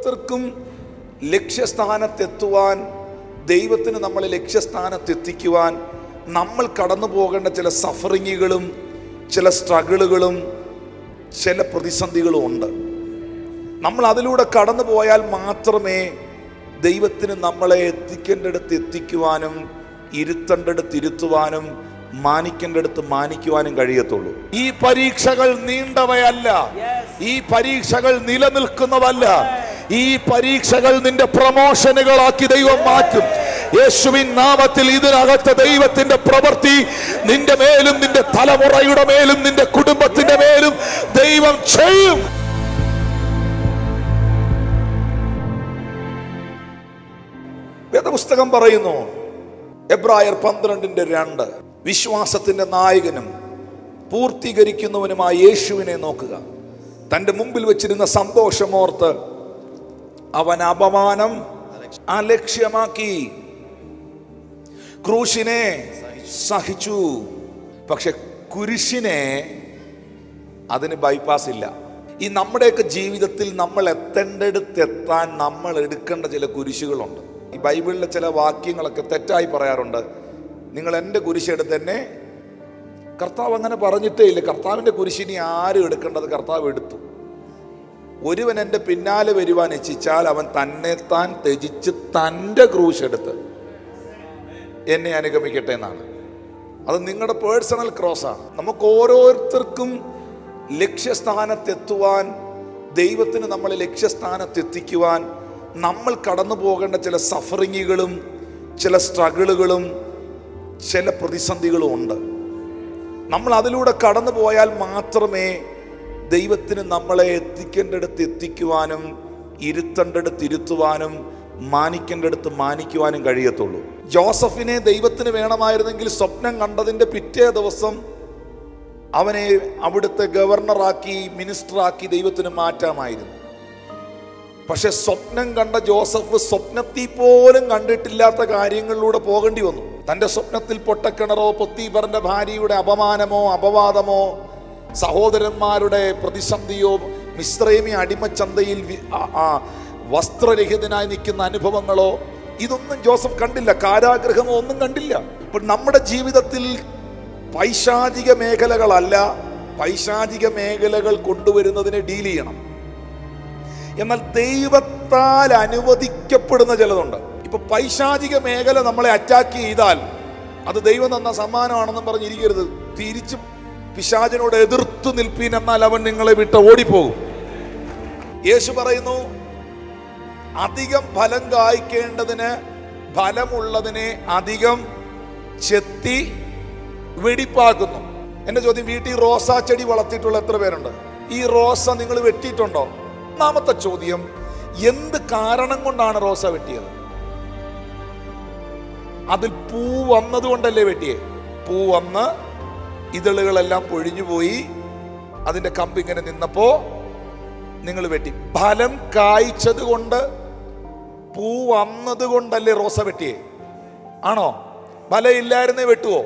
ഓരോരുത്തർക്കും ലക്ഷ്യസ്ഥാനത്തെത്തുവാൻ ദൈവത്തിന് നമ്മളെ ലക്ഷ്യസ്ഥാനത്തെത്തിക്കുവാൻ നമ്മൾ കടന്നു പോകേണ്ട ചില സഫറിങ്ങുകളും ചില സ്ട്രഗിളുകളും ചില പ്രതിസന്ധികളും ഉണ്ട്. നമ്മൾ അതിലൂടെ കടന്നു പോയാൽ മാത്രമേ ദൈവത്തിന് നമ്മളെ എത്തിക്കേണ്ടടുത്ത് എത്തിക്കുവാനും ഇരുത്തേണ്ടടുത്ത് ഇരുത്തുവാനും മാനിക്കേണ്ടടുത്ത് മാനിക്കുവാനും കഴിയത്തുള്ളൂ. ഈ പരീക്ഷകൾ നീണ്ടവയല്ല. ഈ പരീക്ഷകൾ നിലനിൽക്കുന്നതല്ല. ഈ പരീക്ഷകൾ നിന്റെ പ്രമോഷനുകളാക്കി ദൈവം മാറ്റും. യേശുവിൻ നാമത്തിൽ ഇതിനകത്ത് ദൈവത്തിന്റെ പ്രവൃത്തി നിന്റെ മേലും നിന്റെ തലമുറയുടെ മേലും നിന്റെ കുടുംബത്തിന്റെ മേലും ദൈവം ചെയ്യും. വേദപുസ്തകം പറയുന്നു എബ്രായർ പന്ത്രണ്ടിന്റെ രണ്ട് വിശ്വാസത്തിന്റെ നായകനും പൂർത്തീകരിക്കുന്നവനുമായ യേശുവിനെ നോക്കുക. തന്റെ മുമ്പിൽ വെച്ചിരുന്ന സന്തോഷമോർത്ത് അവൻ അപമാനം അലക്ഷ്യമാക്കി. ക്രൂശിനെ സഹിച്ചു. പക്ഷെ കുരിശിനെ അതിന് ബൈപ്പാസ് ഇല്ല. ഈ നമ്മുടെയൊക്കെ ജീവിതത്തിൽ നമ്മൾ എത്തേണ്ടടുത്ത് എത്താൻ നമ്മൾ എടുക്കേണ്ട ചില കുരിശുകളുണ്ട്. ഈ ബൈബിളിലെ ചില വാക്യങ്ങളൊക്കെ തെറ്റായി പറയാറുണ്ട്. നിങ്ങൾ എന്റെ കുരിശെടുത്ത് തന്നെ കർത്താവ് അങ്ങനെ പറഞ്ഞിട്ടേ ഇല്ല. കർത്താവിന്റെ കുരിശിനി ആരും എടുക്കേണ്ടത് കർത്താവ് എടുത്തു. ഒരുവൻ എന്റെ പിന്നാലെ വരുവാൻ ഇച്ഛിച്ചാൽ അവൻ തന്നെത്താൻ താൻ ത്യജിച്ച് തന്റെ ക്രൂശ് എടുത്ത് എന്നെ അനുഗമിക്കട്ടെ എന്നാണ്. അത് നിങ്ങളുടെ പേഴ്സണൽ ക്രോസാണ് നമുക്ക് ഓരോരുത്തർക്കും ലക്ഷ്യസ്ഥാനത്തെത്തുവാൻ ദൈവത്തിന് നമ്മൾ ലക്ഷ്യസ്ഥാനത്തെത്തിക്കുവാൻ നമ്മൾ കടന്നു പോകേണ്ട ചില സഫറിങ്ങുകളും ചില സ്ട്രഗിളുകളും ചില പ്രതിസന്ധികളും ഉണ്ട്. നമ്മൾ അതിലൂടെ കടന്നു പോയാൽ മാത്രമേ ദൈവത്തിന് നമ്മളെ എത്തിക്കേണ്ടടുത്ത് എത്തിക്കുവാനും ഇരുത്തേണ്ടടുത്ത് ഇരുത്തുവാനും മാനിക്കേണ്ടടുത്ത് മാനിക്കുവാനും കഴിയത്തുള്ളൂ. ജോസഫിനെ ദൈവത്തിന് വേണമായിരുന്നെങ്കിൽ സ്വപ്നം കണ്ടതിന്റെ പിറ്റേ ദിവസം അവനെ അവിടുത്തെ ഗവർണറാക്കി മിനിസ്റ്ററാക്കി ദൈവത്തിന് മാറ്റാമായിരുന്നു. പക്ഷെ സ്വപ്നം കണ്ട ജോസഫ് സ്വപ്നത്തിൽ പോലും കണ്ടിട്ടില്ലാത്ത കാര്യങ്ങളിലൂടെ പോകേണ്ടി വന്നു. തന്റെ സ്വപ്നത്തിൽ പൊട്ടക്കിണറോ പൊത്തീപറിന്റെ ഭാര്യയുടെ അപമാനമോ അപവാദമോ സഹോദരന്മാരുടെ പ്രതിസന്ധിയോ മിശ്രൈമി അടിമച്ചന്തയിൽ വസ്ത്രരഹിതനായി നിൽക്കുന്ന അനുഭവങ്ങളോ ഇതൊന്നും ജോസഫ് കണ്ടില്ല കാരാഗ്രഹമോ ഒന്നും കണ്ടില്ല. ഇപ്പൊ നമ്മുടെ ജീവിതത്തിൽ പൈശാചിക മേഖലകളല്ല പൈശാചിക മേഖലകൾ കൊണ്ടുവരുന്നതിനെ ഡീൽ ചെയ്യണം. എന്നാൽ ദൈവത്താൽ അനുവദിക്കപ്പെടുന്ന ചിലതുണ്ട്. ഇപ്പൊ പൈശാചിക മേഖല നമ്മളെ അറ്റാക്ക് ചെയ്താൽ അത് ദൈവം തന്ന സമ്മാനമാണെന്നും പറഞ്ഞിരിക്കരുത്. തിരിച്ച് പിശാചിനോട് എതിർത്തു നിൽപ്പീൻ എന്നാൽ അവൻ നിങ്ങളെ വിട്ട് ഓടിപ്പോകും. യേശു പറയുന്നു അധികം ഫലം കായ്ക്കേണ്ടതിന് ഫലമുള്ളതിനെ അധികം ചെത്തി വെടിപ്പാക്കുന്നു. എന്റെ ചോദ്യം വീട്ടിൽ റോസാ ചെടി വളർത്തിയിട്ടുള്ള എത്ര പേരുണ്ട്? ഈ റോസ നിങ്ങൾ വെട്ടിയിട്ടുണ്ടോ? ഒന്നാമത്തെ ചോദ്യം എന്ത് കാരണം കൊണ്ടാണ് റോസ വെട്ടിയത്? അതിൽ പൂ വന്നതുകൊണ്ടല്ലേ വെട്ടിയേ? പൂ വന്ന് ഇതളുകളെല്ലാം പൊഴിഞ്ഞുപോയി അതിന്റെ കമ്പ് ഇങ്ങനെ നിന്നപ്പോൾ നിങ്ങൾ വെട്ടി. ഫലം കായ്ച്ചത് കൊണ്ട് പൂ വന്നത് കൊണ്ടല്ലേ റോസ വെട്ടിയേ? ആണോ? ഫലമില്ലായിരുന്നേ വെട്ടുവോ?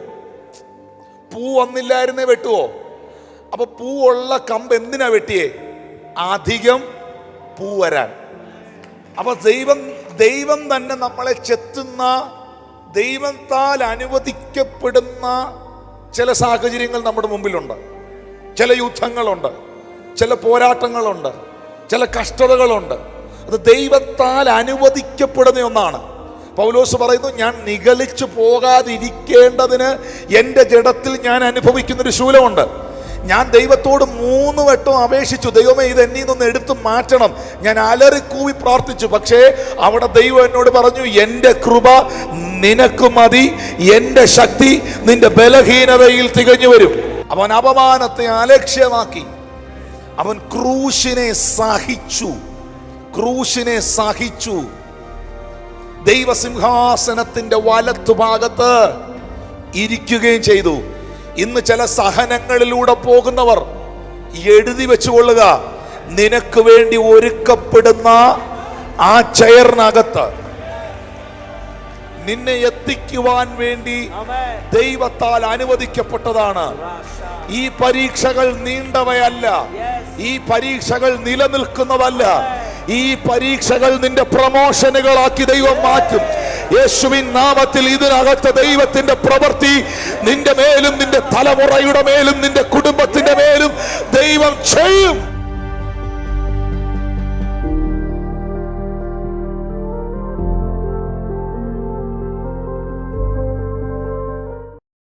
പൂ വന്നില്ലായിരുന്നേ വെട്ടുവോ? അപ്പൊ പൂ ഉള്ള കമ്പ് എന്തിനാ വെട്ടിയേ? അധികം പൂ വരാൻ. അപ്പൊ ദൈവം ദൈവം തന്നെ നമ്മളെ ചെത്തുന്ന ദൈവത്താൽ അനുവദിക്കപ്പെടുന്ന ചില സാഹചര്യങ്ങൾ നമ്മുടെ മുമ്പിലുണ്ട്. ചില യുദ്ധങ്ങളുണ്ട്. ചില പോരാട്ടങ്ങളുണ്ട്. ചില കഷ്ടതകളുണ്ട്. അത് ദൈവത്താൽ അനുവദിക്കപ്പെടുന്ന ഒന്നാണ്. പൗലോസ് പറയുന്നു ഞാൻ നിഗളിച്ചു പോകാതിരിക്കേണ്ടതിന് എന്റെ ജഡത്തിൽ ഞാൻ അനുഭവിക്കുന്നൊരു ശൂലമുണ്ട്. ഞാൻ ദൈവത്തോട് മൂന്ന് വട്ടം അപേക്ഷിച്ചു ദൈവമേ ഇത് എന്നിൽ നിന്ന് എടുത്തു മാറ്റണം. ഞാൻ അലറിക്കൂവി പ്രാർത്ഥിച്ചു. പക്ഷേ അവിടെ ദൈവം എന്നോട് പറഞ്ഞു എന്റെ കൃപ നിനക്ക് മതി എന്റെ ശക്തി നിന്റെ ബലഹീനതയിൽ തികഞ്ഞു വരും. അവൻ അപമാനത്തെ അലക്ഷ്യമാക്കി. അവൻ ക്രൂശിനെ സഹിച്ചു. ക്രൂശിനെ സഹിച്ചു. ദൈവസിംഹാസനത്തിന്റെ വലത്തുഭാഗത്ത് ഇരിക്കുകയും ചെയ്തു. ഇന്ന് ചില സഹനങ്ങളിലൂടെ പോകുന്നവർ എഴുതി വെച്ചുകൊള്ളുക നിനക്ക് വേണ്ടി ഒരുക്കപ്പെടുന്ന ആ ചെയറിനകത്ത് നിന്നെ എത്തിക്കുവാൻ വേണ്ടി ദൈവത്താൽ അനുവദിക്കപ്പെട്ടതാണ്. ഈ പരീക്ഷകൾ നീണ്ടവയല്ല. ഈ പരീക്ഷകൾ നിലനിൽക്കുന്നതല്ല. ഈ പരീക്ഷകൾ നിന്റെ പ്രമോഷനുകളാക്കി ദൈവം മാറ്റും. യേശുവിൻ നാമത്തിൽ ഇതിനകത്ത് ദൈവത്തിന്റെ പ്രവൃത്തി നിന്റെ മേലും നിന്റെ തലമുറയുടെ മേലും നിന്റെ കുടുംബത്തിന്റെ മേലും